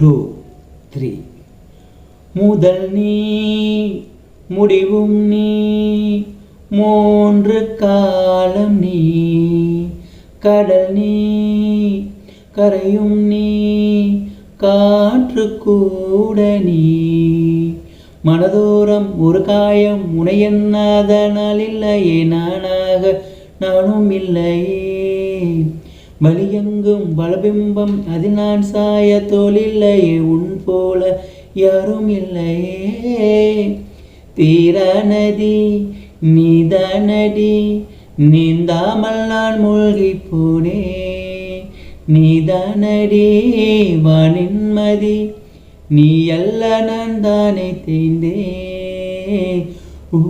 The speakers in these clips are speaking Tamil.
டூ த்ரீ முதல் நீ முடிவும் நீ மூன்று காலம் நீ. கடல் நீ கரையும் நீ காற்று கூட நீ. மனதோரம் ஒரு காயம் உனையன்னாதனால் இல்லையே நானாக நானும் இல்லையே. வலியெங்கும் பலபிம்பம் அதில் நான் சாய தோலில்லையே உன் போல யாரும் இல்லையே தீரா நதி நீதானடி நீந்தாமல் நான் மூழ்கி போனே நீதானடி வானின்மதி நீ அல்ல நான் தானே தேய்ந்தே. ஊ,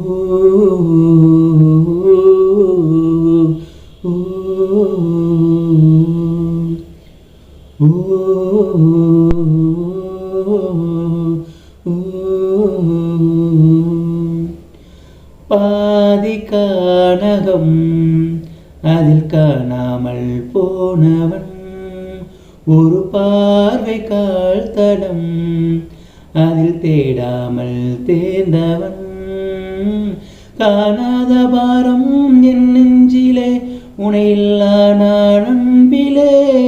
ஊ. பாதி கானகம் அதில் காணாமல் போனவன் ஒரு பார்வை கால் தடம் அதில் தேடாமல் தேர்ந்தவன். காணாத பாரம் என் நெஞ்சிலே உனையில்லா நான் அன்பிலே.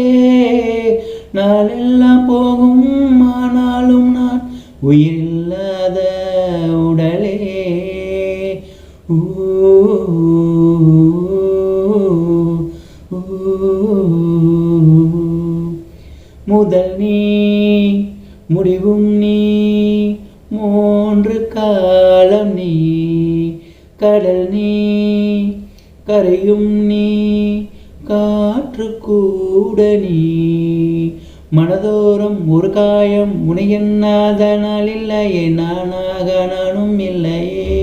உயிரில்லாத உடலே. முதல் நீ முடிவும் நீ மூன்று காலம் நீ. கடல் நீ கரையும் நீ காற்று கூட நீ. மனதோறும் ஒரு காயம் உனையன்னாத இல்லையே நானாக நானும் இல்லையே.